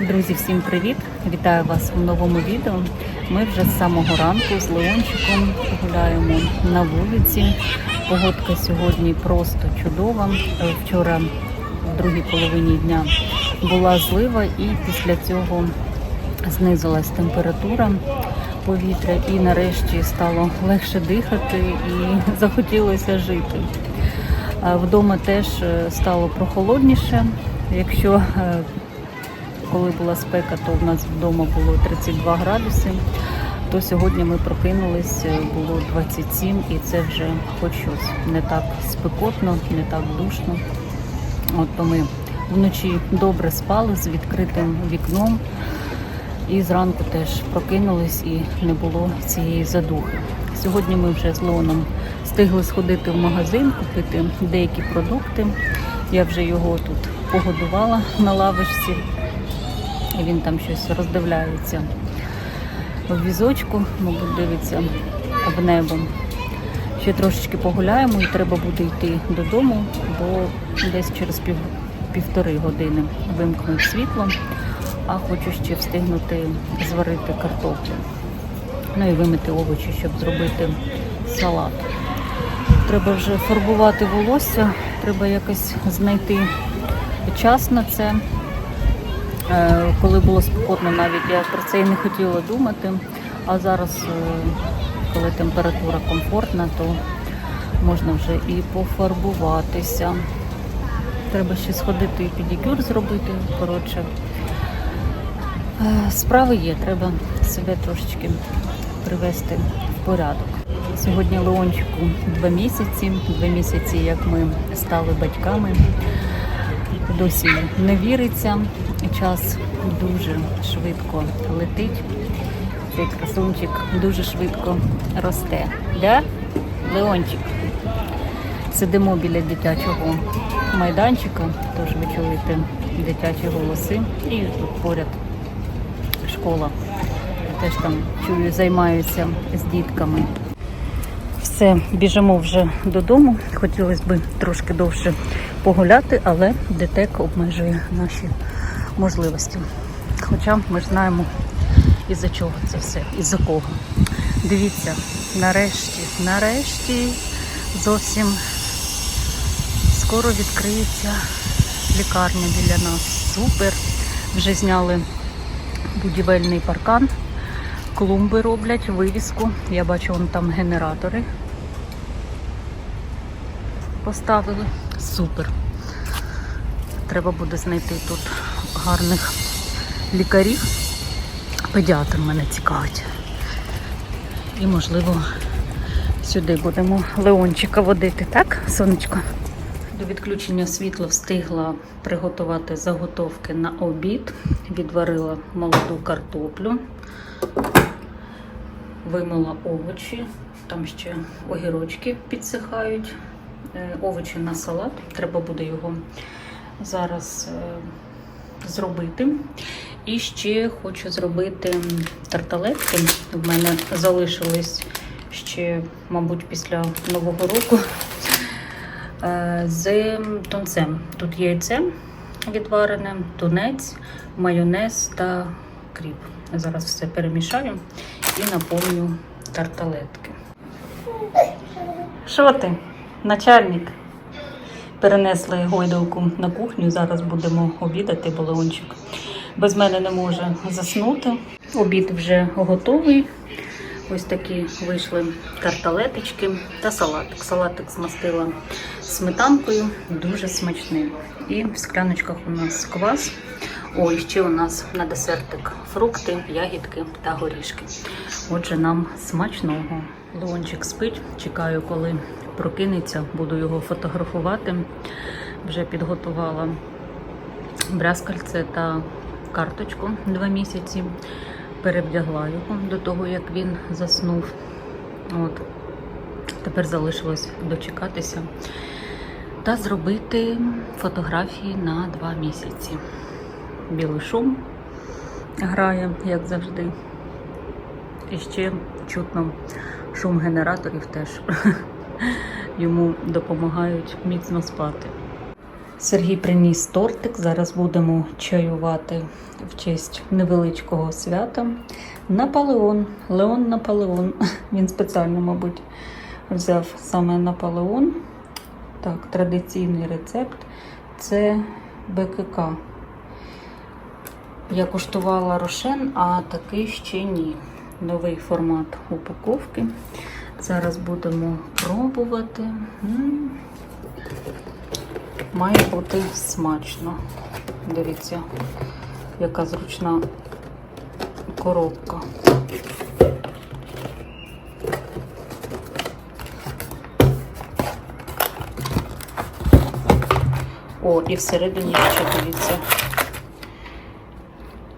Друзі, всім привіт! Вітаю вас у новому відео. Ми вже з самого ранку з Леончиком гуляємо на вулиці. Погодка сьогодні просто чудова. Вчора, в другій половині дня, була злива, і після цього знизилась температура повітря, і нарешті стало легше дихати і захотілося жити. Вдома теж е, стало прохолодніше. Якщо е, коли була спека, то в нас вдома було 32 градуси, то сьогодні ми прокинулись, е, було 27 і це вже хоч щось. Не так спекотно, не так душно. От то ми вночі добре спали з відкритим вікном. І зранку теж прокинулись і не було цієї задухи. Сьогодні ми вже з Леоном встигли сходити в магазин, купити деякі продукти. Я вже його тут погодувала на лавочці, і він там щось роздивляється в візочку, мабуть, дивиться в небо. Ще трошечки погуляємо і треба буде йти додому, бо десь через пів, півтори години вимкнуть світло, а хочу ще встигнути зварити картоплю. Ну і вимити овочі, щоб зробити салат. Треба вже фарбувати волосся, треба якось знайти час на це. Е, Коли було спекотно, навіть я про це і не хотіла думати. А зараз, е, коли температура комфортна, то можна вже і пофарбуватися. Треба ще сходити і педикюр зробити. Коротше, Е, справи є, треба себе трошечки привести в порядок. Сьогодні Леончику два місяці, два місяці, як ми стали батьками. Досі не віриться. Час дуже швидко летить. Цей красунчик дуже швидко росте. Да? Леончик. Сидимо біля дитячого майданчика, тож ви чуєте дитячі голоси. І тут поряд школа. Теж там чую, займаються з дітками. Все, біжимо вже додому. Хотілося б трошки довше погуляти, але ДТЕК обмежує наші можливості. Хоча ми ж знаємо, із-за чого це все, із-за кого. Дивіться, нарешті, нарешті зовсім скоро відкриється лікарня біля нас. Супер! Вже зняли будівельний паркан. Клумби роблять, вивіску. Я бачу, вон там генератори поставили. Супер. Треба буде знайти тут гарних лікарів. Педіатр мене цікавить. І, можливо, сюди будемо Леончика водити, так, сонечко? До відключення світла встигла приготувати заготовки на обід. Відварила молоду картоплю, вимила овочі, там ще огірочки підсихають, овочі на салат. Треба буде його зараз е, зробити. І ще хочу зробити тарталетки. У мене залишились ще, мабуть, після Нового року е, з тунцем. Тут яйце відварене, тунець, майонез та кріп. Зараз все перемішаю і наповню тарталетки. Що ти, начальник? Перенесли гойдалку на кухню. Зараз будемо обідати, бо Леончик без мене не може заснути. Обід вже готовий. Ось такі вийшли тарталеточки та салатик. Салатик змастила сметанкою, дуже смачний. І в скляночках у нас квас. О, і ще у нас на десертик фрукти, ягідки та горішки. Отже, нам смачного. Леончик спить. Чекаю, коли прокинеться, буду його фотографувати. Вже підготувала брязкальце та карточку два місяці. Перевдягла його до того, як він заснув. От. Тепер залишилось дочекатися та зробити фотографії на два місяці. Білий шум грає, як завжди. І ще чутно шум генераторів теж йому допомагають міцно спати. Сергій приніс тортик. Зараз будемо чаювати в честь невеличкого свята. Наполеон. Леон Наполеон. Він спеціально, мабуть, взяв саме Наполеон. Так, традиційний рецепт це БКК. Я куштувала рошен, а такий ще ні. Новий формат упаковки. Зараз будемо пробувати. Має бути смачно. Дивіться, яка зручна коробка. О, і всередині ще дивіться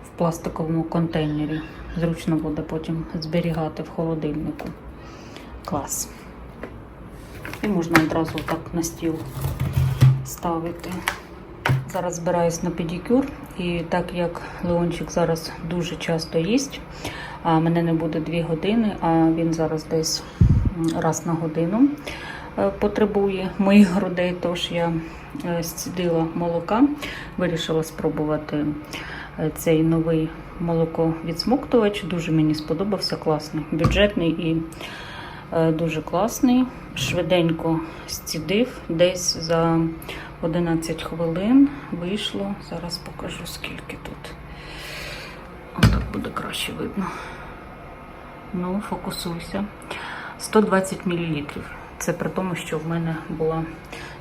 в пластиковому контейнері. Зручно буде потім зберігати в холодильнику. Клас. І можна одразу так на стіл ставити. Зараз збираюсь на педикюр, і так як Леончик зараз дуже часто їсть, а мене не буде 2 години, а він зараз десь раз на годину е, потребує моїх грудей, тож я е, зцідила молока, вирішила спробувати е, цей новий молоковідсмоктувач. Дуже мені сподобався, класний, бюджетний і дуже класний. Швиденько зцідив, десь за 11 хвилин вийшло. Зараз покажу скільки тут. Отак буде краще видно. Ну, фокусуйся. 120 мл. Це при тому, що в мене була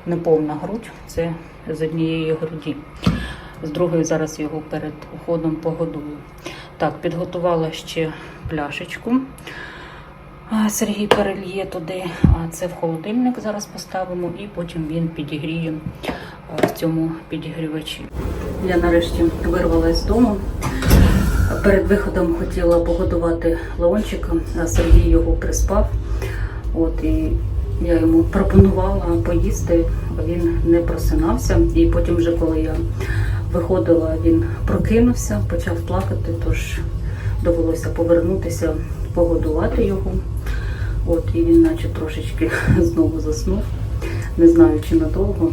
неповна грудь. Це з однієї груді. З другої зараз його перед уходом погодую. Так, підготувала ще пляшечку. Сергій перельє туди, це в холодильник зараз поставимо, і потім він підігріє в цьому підігрівачі. Я нарешті вирвалась з дому. Перед виходом хотіла погодувати Леончика, а Сергій його приспав. От і я йому пропонувала поїсти, а він не просинався. І потім, вже коли я виходила, він прокинувся, почав плакати, тож довелося повернутися, погодувати його. От, і він наче трошечки знову заснув, не знаю чи надовго.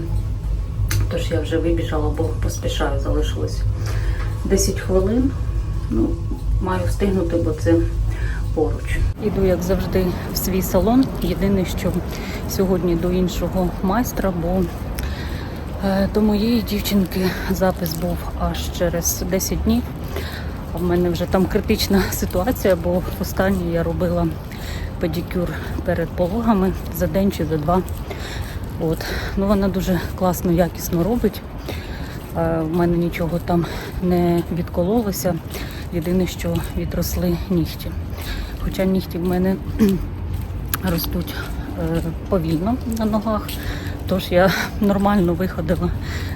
Тож я вже вибіжала, бо поспішаю, залишилось 10 хвилин. Ну, маю встигнути, бо це поруч. Іду, як завжди, в свій салон. Єдине, що сьогодні до іншого майстра, бо е, до моєї дівчинки запис був аж через 10 днів. А в мене вже там критична ситуація, бо останнє я робила педикюр перед пологами за день чи за два. От. Ну, вона дуже класно, якісно робить. Е, В мене нічого там не відкололося. Єдине, що відросли нігті. Хоча нігті в мене ростуть е, повільно на ногах, тож я нормально виходила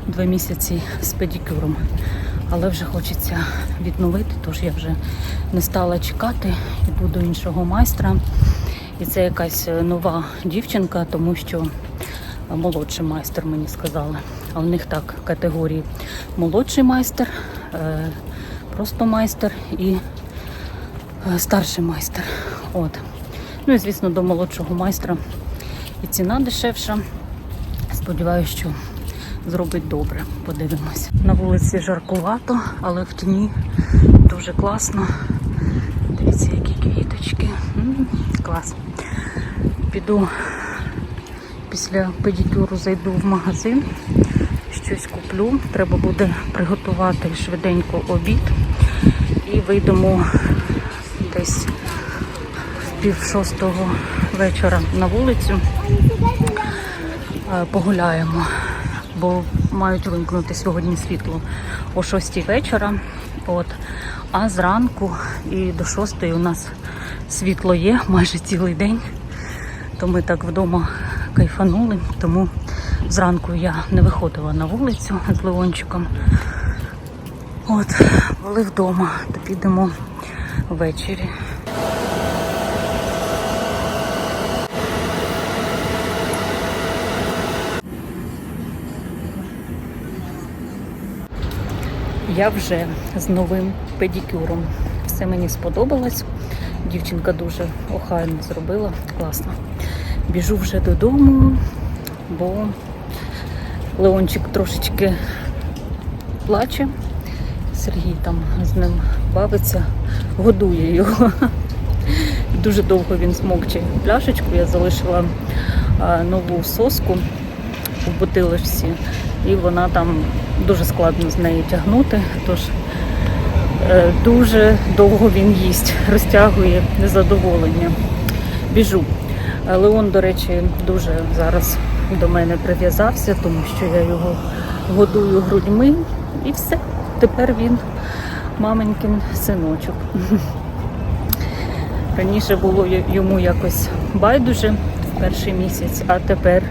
два місяці з педикюром. Але вже хочеться відновити, тож я вже не стала чекати, іду до іншого майстра. І це якась е, нова дівчинка, тому що молодший майстер мені сказали. А в них так категорії молодший майстер, е, просто майстер і е, старший майстер. От. Ну і звісно, до молодшого майстра і ціна дешевша. Сподіваюся, що зробить добре. Подивимось. На вулиці жаркувато, але в тіні дуже класно. Дивіться, які квіточки. Клас. Піду після педикюру зайду в магазин, щось куплю. Треба буде приготувати швиденько обід і вийдемо десь в пів шостого вечора на вулицю. Е, Погуляємо, бо мають вимкнути сьогодні світло о 6 вечора. От. А зранку і до 6 у нас світло є майже цілий день. То ми так вдома кайфанули, тому зранку я не виходила на вулицю з Леончиком. От, були вдома, то підемо ввечері. Я вже з новим педикюром. Все мені сподобалось. Дівчинка дуже охайно зробила, класно. Біжу вже додому, бо Леончик трошечки плаче. Сергій там з ним бавиться, годує його. Дуже довго він смокче пляшечку. Я залишила нову соску у бутилочці, і вона там дуже складно з нею тягнути. Тож е, дуже довго він їсть, розтягує незадоволення. Біжу. Е, Леон, до речі, дуже зараз до мене прив'язався, тому що я його годую грудьми і все. Тепер він маменькин синочок. Раніше було йому якось байдуже в перший місяць, а тепер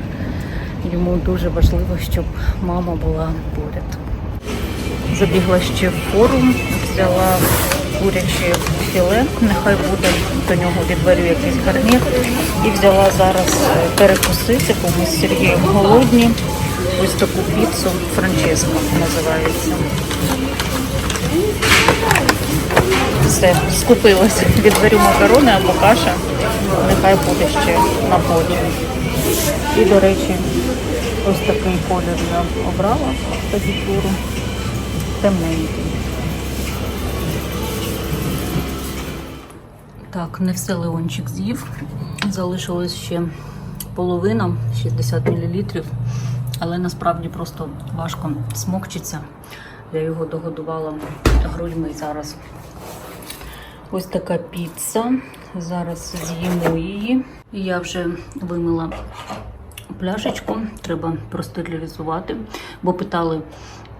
йому дуже важливо, щоб мама була поряд. Забігла ще в форум, взяла куряче філе, нехай буде до нього відварю якийсь гарнір. І взяла зараз е, перекусити, бо ми з Сергієм голодні. Ось таку піцу Франческо називається. Все, скупилась. Відварю макарони або каша. Нехай буде ще на потім. І, до речі, ось такий колір я обрала педикюру. Темненький. Так, не все Леончик з'їв. Залишилось ще половина, 60 мл. Але насправді просто важко смокчиться. Я його догодувала грудьми зараз. Ось така піца. Зараз з'їмо її. І я вже вимила пляшечку, треба простерилізувати, бо питали,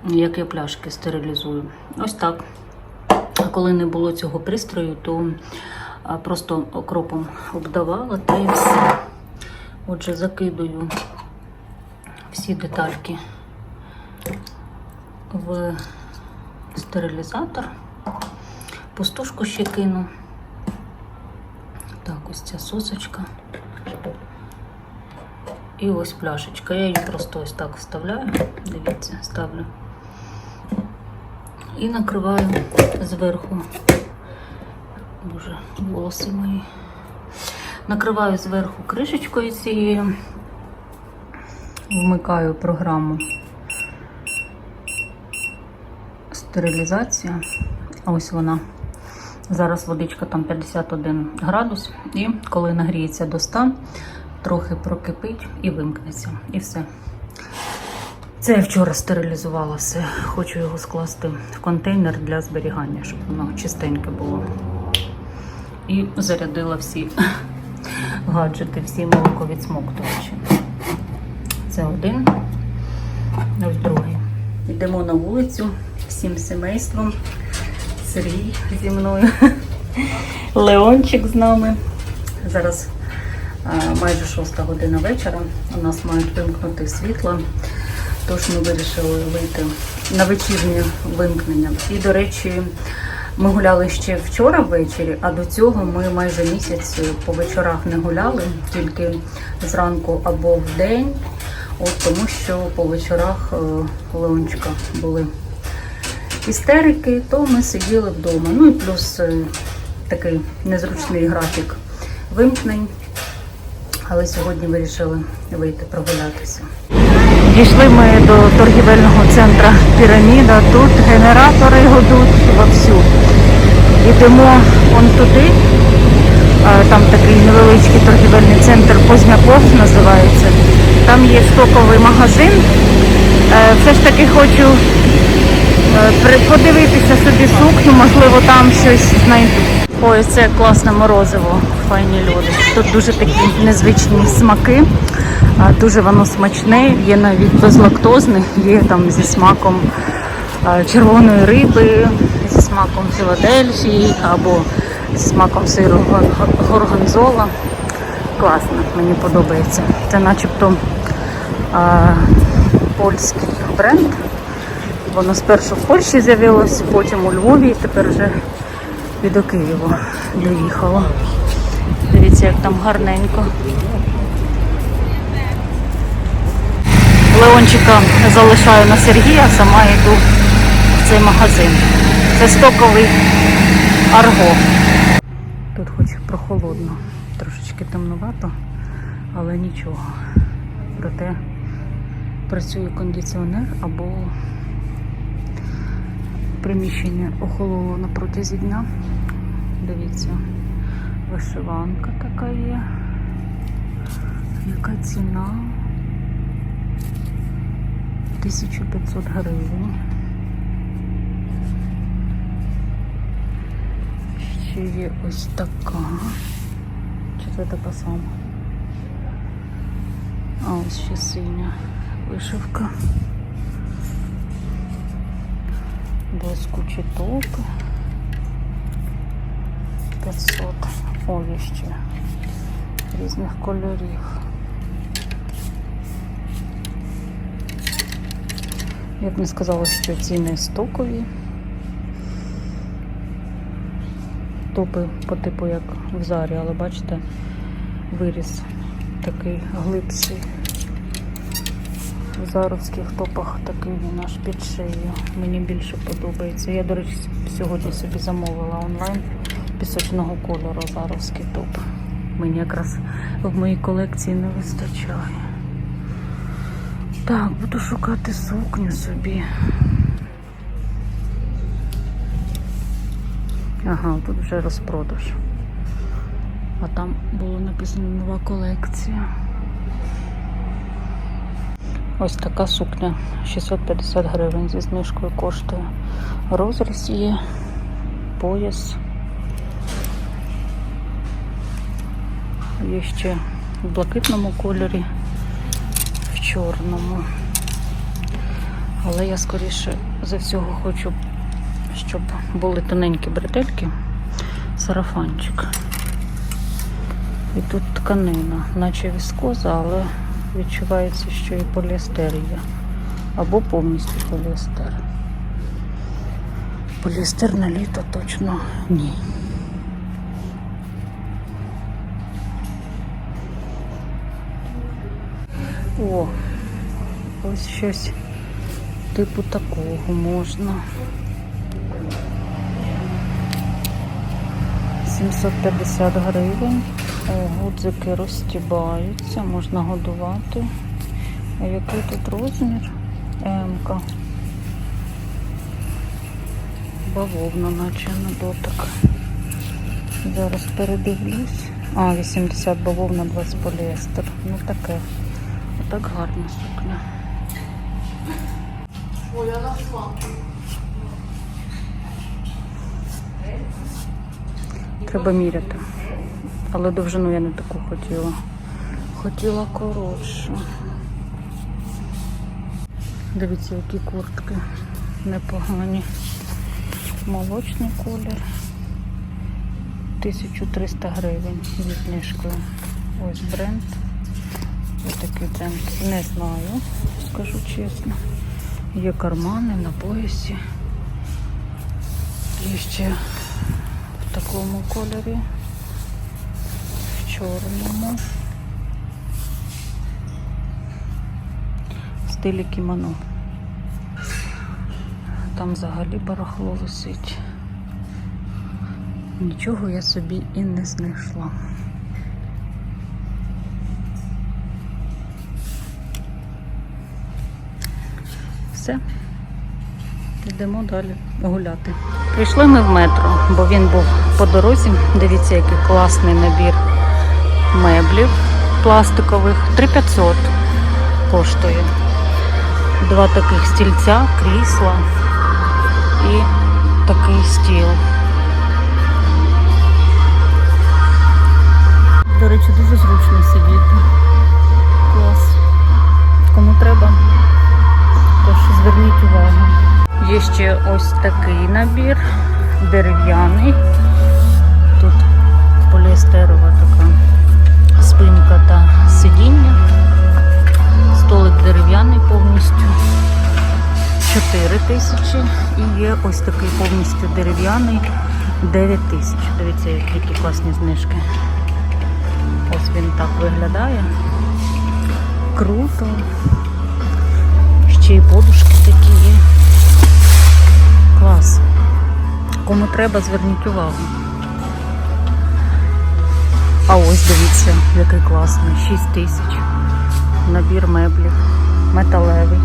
як я пляшки стерилізую. Ось так. А коли не було цього пристрою, то просто окропом обдавала та і все. Отже, закидую всі детальки в стерилізатор. Пустушку ще кину. Так, ось ця сосочка. І ось пляшечка. Я її просто ось так вставляю. Дивіться, ставлю. І накриваю зверху. Боже, волоси мої. Накриваю зверху кришечкою цією. Вмикаю програму стерилізація. Ось вона. Зараз водичка там 51 градус, і коли нагріється до 100, трохи прокипить і вимкнеться. І все. Це я вчора стерилізувала все. Хочу його скласти в контейнер для зберігання, щоб воно чистеньке було. І зарядила всі гаджети, всі молоковідсмоктувачі. Це один, ось другий. Йдемо на вулицю всім сімейством. Сергій зі мною, Леончик з нами. Зараз майже шоста година вечора. У нас мають вимкнути світло, тож ми вирішили вийти на вечірнє вимкнення. І, до речі, ми гуляли ще вчора ввечері, а до цього ми майже місяць по вечорах не гуляли, тільки зранку або в день. От тому що по вечорах е, Леончика були істерики, то ми сиділи вдома. Ну і плюс е, такий незручний графік вимкнень. Але сьогодні вирішили вийти прогулятися. Дійшли ми до торгівельного центру Піраміда. Тут генератори годуть вовсю. Йдемо он туди. Там такий невеличкий торгівельний центр Позняков називається. Там є стоковий магазин. Е, Все ж таки хочу е, подивитися собі сукню, можливо, там щось знайду. Ой, це класне морозиво, файні люди. Тут дуже такі незвичні смаки, дуже воно смачне, є навіть безлактозне, є там зі смаком червоної риби, зі смаком Філадельфії або зі смаком сиру гор- горгонзола. Класно, мені подобається. Це начебто а, польський бренд. Воно спершу в Польщі з'явилось, потім у Львові, тепер вже і до Києва доїхало. Дивіться, як там гарненько. Леончика залишаю на Сергія, сама йду в цей магазин. Це стоковий арго. Тут хоч прохолодно, трошечки темнувато, але нічого. Проте працює кондиціонер або приміщення охололо на протязі дня. Дивіться, вишиванка така є. Яка ціна? 1500 гривень. Ще є ось така. Чи це така сама? А ось ще синя вишивка. Блискучі топи. 500. О, є ще різних кольорів. Я б не сказала, що ціни стокові. Топи по типу як в зарі, але бачите, виріс такий глибший. В заровських топах такий він аж під шею. Мені більше подобається. Я, до речі, сьогодні собі замовила онлайн пісочного кольору заровський топ. Мені якраз в моїй колекції не вистачає. Так, буду шукати сукню собі. Ага, тут вже розпродаж. А там було написано нова колекція. Ось така сукня 650 гривень зі знижкою коштує. Розріз є, пояс. Є ще в блакитному кольорі, в чорному. Але я скоріше за всього хочу, щоб були тоненькі бретельки, сарафанчик. І тут тканина, наче віскоза, але відчувається, що і поліестер є. Або повністю поліестер. Поліестер на літо точно ні. О, ось щось типу такого можна. 750 гривень. Гудзики розтібаються, можна годувати. Який тут розмір? М-ка. Бавовна, наче на дотик. Зараз передивлюсь. А, 80 бавовна, 20 поліестер. Ну таке. Отак гарна сукня. Треба міряти. Але довжину я не таку хотіла. Хотіла коротшу. Дивіться, які куртки непогані. Молочний колір. 1300 гривень зі знижкою. Ось бренд. Ось такий бренд. Не знаю, скажу чесно. Є кармани на поясі. Є ще в такому кольорі, в чорному. Стилі кімоно. Там взагалі барахло висить. Нічого я собі і не знайшла. Все. Йдемо далі гуляти. Прийшли ми в метро, бо він був по дорозі. Дивіться, який класний набір меблів пластикових. 3500 коштує. Два таких стільця, крісла і такий стіл. До речі, дуже зручно сидіти. Клас. Кому треба, Є ще ось такий набір, дерев'яний. Тут поліестерова така спинка та сидіння. Столик дерев'яний повністю 4 тисячі. І є ось такий повністю дерев'яний 9 тисяч. Дивіться, які класні знижки. Ось він так виглядає. Круто. Ще й подушки. Клас. Кому треба, зверніть увагу. А ось дивіться, який класний. 6 тисяч. Набір меблів. металевий.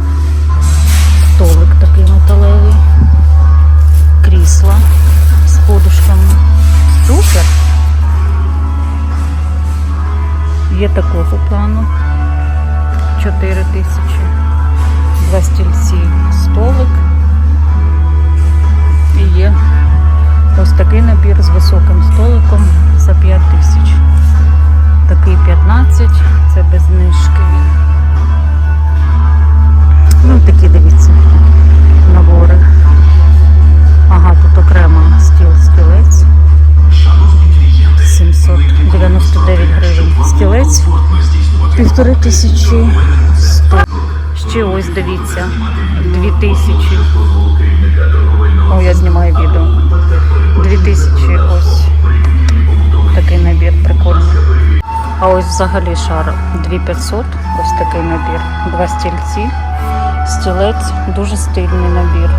Столик такий металевий. Крісла з подушками. Супер! Є такого плану. 4 тисячі. Півтори тисячі сто. Ще ось дивіться, дві тисячі. О, я знімаю відео. Дві тисячі ось такий набір прикольний. А ось взагалі шар 2500, ось такий набір. Два стільці, стілець, дуже стильний набір.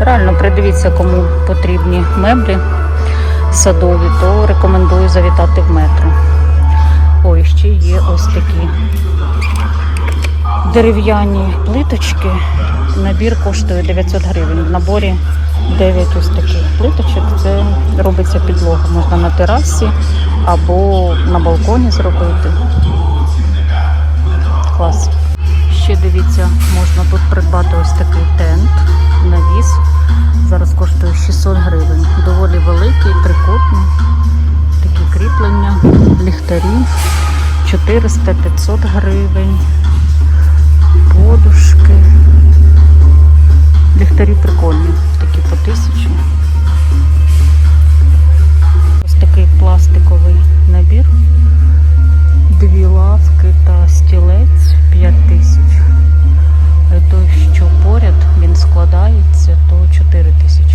Реально придивіться, кому потрібні меблі садові, то рекомендую завітати в метро. Ще є ось такі дерев'яні плиточки. Набір коштує 900 гривень. В наборі 9 ось таких плиточок. Це робиться підлога. Можна на терасі або на балконі зробити. Клас. Ще дивіться, можна тут придбати ось такий тент, навіс. Зараз коштує 600 гривень. Доволі великий, трикутний. Кріплення, ліхтарі 400-500 гривень. Подушки. Ліхтарі прикольні, такі по тисячу. Ось такий пластиковий набір. Дві лавки та стілець 5 тисяч. Той, що поряд, він складається, то 4 тисячі.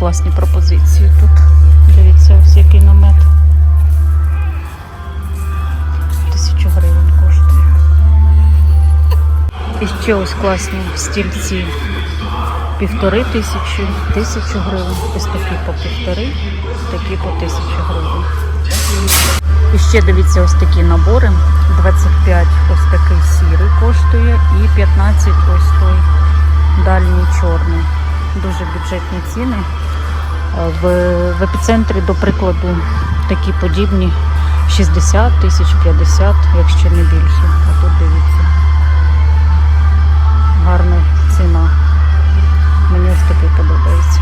Класні пропозиції тут. Дивіться, ось який намет. Тисячу гривень коштує. І ще ось класні стільці. Півтори тисячі, тисячу гривень. Ось такі по півтори, такі по тисячу гривень. І ще дивіться ось такі набори. 25 ось такий сірий коштує і 15 ось той дальній чорний. Дуже бюджетні ціни. В, в епіцентрі, до прикладу, такі подібні 60 тисяч 50, якщо не більше. А тут дивіться. Гарна ціна. Мені ось такий подобається.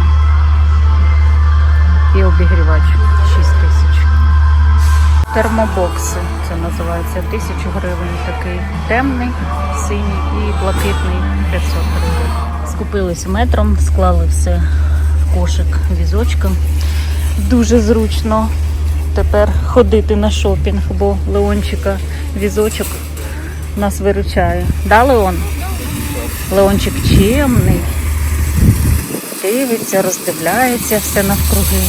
І обігрівач 6 тисяч. Термобокси, це називається 1000 гривень. Такий темний, синій і блакитний 500 гривень. Скупились метром, склали все кошик візочком. Дуже зручно тепер ходити на шопінг, бо Леончика візочок нас виручає. Да, Леон? Леончик чемний. Дивиться, роздивляється все навкруги.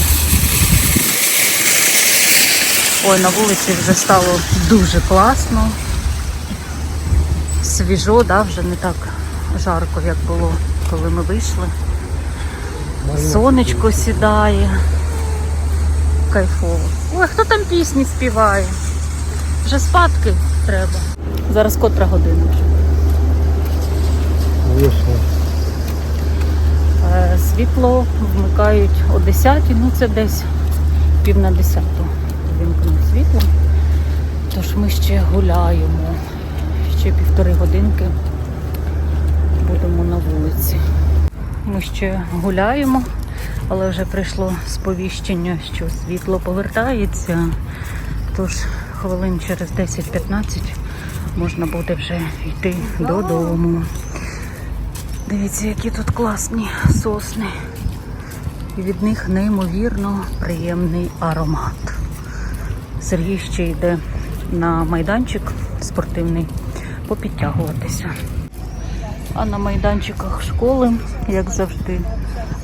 Ой, на вулиці вже стало дуже класно. Свіжо, да, вже не так жарко, як було, коли ми вийшли. Сонечко сідає. Кайфово. Ой, хто там пісні співає? Вже спадки треба. Зараз котра година вже. Світло вмикають о 10, ну це десь пів на 10 вимкнув світло. Тож ми ще гуляємо. Ще півтори годинки будемо на вулиці. Ми ще гуляємо, але вже прийшло сповіщення, що світло повертається. Тож хвилин через 10-15 можна буде вже йти додому. Дивіться, які тут класні сосни. І від них неймовірно приємний аромат. Сергій ще йде на майданчик спортивний попідтягуватися. А на майданчиках школи, як завжди,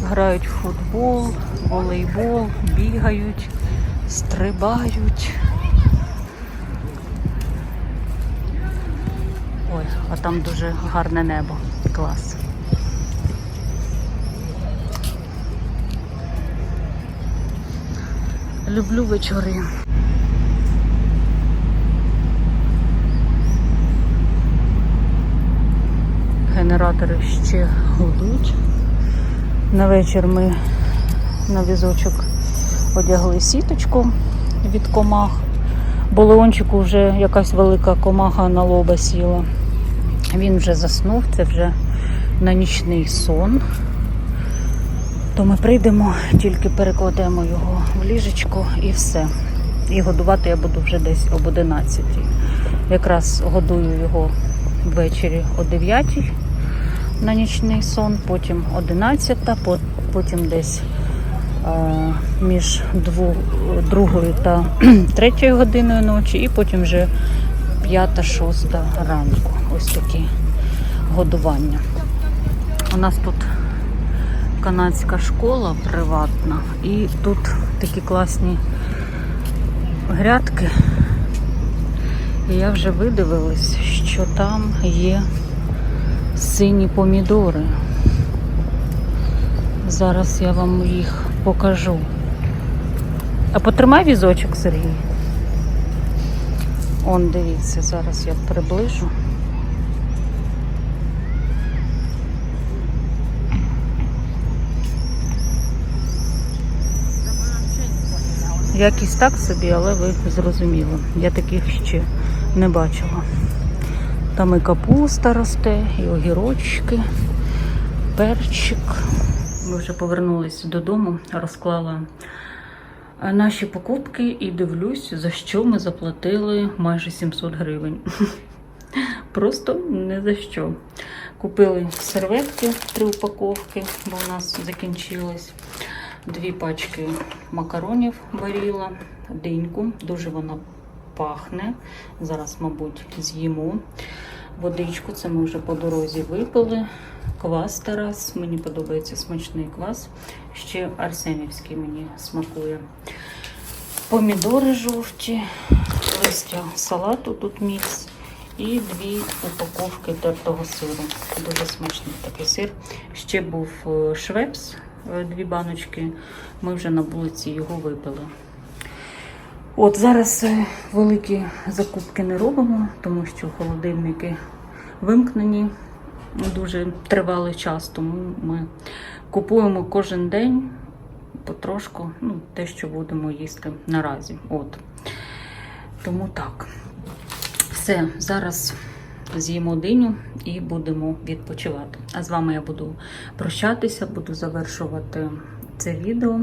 грають в футбол, волейбол, бігають, стрибають. Ой, а там дуже гарне небо. Клас. Люблю вечори. Генератори ще гудуть. На вечір ми на візочок одягли сіточку від комах. Бо Леончику вже якась велика комаха на лоба сіла. Він вже заснув, це вже на нічний сон. То ми прийдемо, тільки перекладемо його в ліжечко і все. І годувати я буду вже десь об 11. Якраз годую його ввечері о 9 на нічний сон, потім 11, потім десь е, між дву, другою та третьою годиною ночі, і потім вже 5-6 ранку. Ось такі годування. У нас тут канадська школа приватна, і тут такі класні грядки. І я вже видивилась, що там є сині помідори. Зараз я вам їх покажу. А потримай візочок, Сергій. Он, дивіться, зараз я приближу. Якість так собі, але ви зрозуміли. Я таких ще не бачила. Там і капуста росте, і огірочки, перчик. Ми вже повернулися додому, розклала наші покупки і дивлюсь, за що ми заплатили майже 700 гривень. Просто не за що. Купили серветки, три упаковки, бо у нас закінчилось. Дві пачки макаронів варіла, диньку. Дуже вона пахне. Зараз, мабуть, з'їмо. Водичку, це ми вже по дорозі випили. Квас Тарас, мені подобається смачний квас. Ще Арсенівський мені смакує. Помідори жовті, листя салату тут мікс. І дві упаковки тертого сиру. Дуже смачний такий сир. Ще був е, швепс, е, дві баночки. Ми вже на вулиці його випили. От зараз е, великі закупки не робимо, тому що холодильники вимкнені дуже тривалий час, тому ми купуємо кожен день потрошку, ну, те, що будемо їсти наразі. От. Тому так. Все, зараз з'їмо диню і будемо відпочивати. А з вами я буду прощатися, буду завершувати це відео.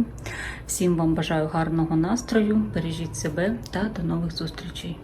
Всім вам бажаю гарного настрою, бережіть себе та до нових зустрічей.